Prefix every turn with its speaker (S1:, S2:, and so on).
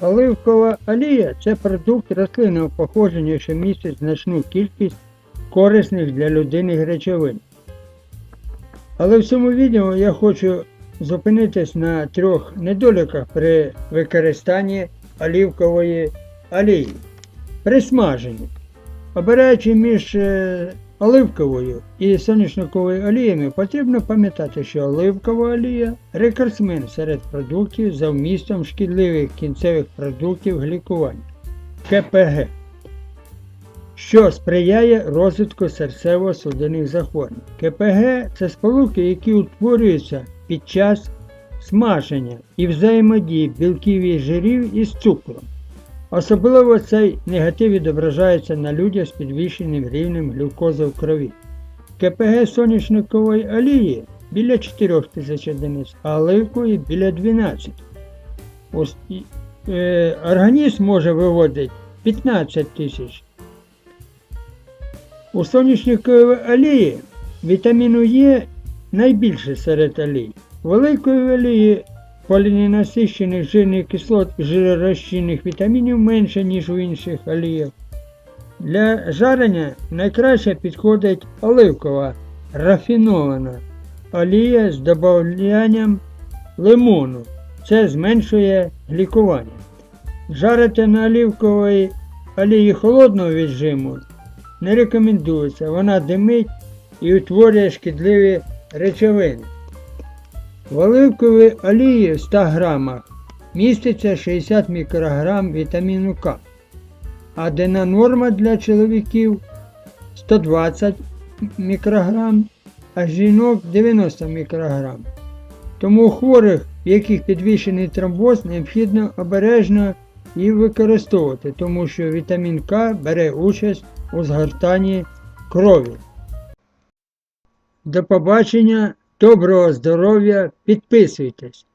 S1: Оливкова олія це продукт рослинного походження, що містить значну кількість корисних для людини речовин. Але в цьому відео я хочу зупинитись на трьох недоліках при використанні олівкової олії. При смаженні. Обираючи між е, оливковою і соняшниковою оліями, потрібно пам'ятати, що оливкова олія рекордсмен серед продуктів за вмістом шкідливих кінцевих продуктів глікування КПГ, що сприяє розвитку серцево-судинних захворювань. КПГ це сполуки, які утворюються під час смаження і взаємодії білків і жирів із цукром. Особливо цей негатив відображається на людях з підвищеним рівнем глюкози в крові. КПГ соняшникової олії біля 4 тисяч одиниць, а оливкової біля 12. Ось, е, організм може виводити 15 тисяч. У соняшниковій олії вітаміну Е найбільше серед олій. В оливковій олії поліненасищених жирних кислот і жиророзчинних вітамінів менше, ніж у інших оліях. Для жарення найкраще підходить оливкова рафінована олія з додаванням лимону. Це зменшує глікування. Жарити на оливковій олії холодного віджиму не рекомендується. Вона димить і утворює шкідливі речовини. В оливковій олії в 100 грамах міститься 60 мікрограм вітаміну К, а денна норма для чоловіків 120 мікрограм, а жінок 90 мікрограм. Тому у хворих, в яких підвищений тромбоз, необхідно обережно її використовувати, тому що вітамін К бере участь у згортанні крові. До побачення, доброго здоров'я, підписуйтесь.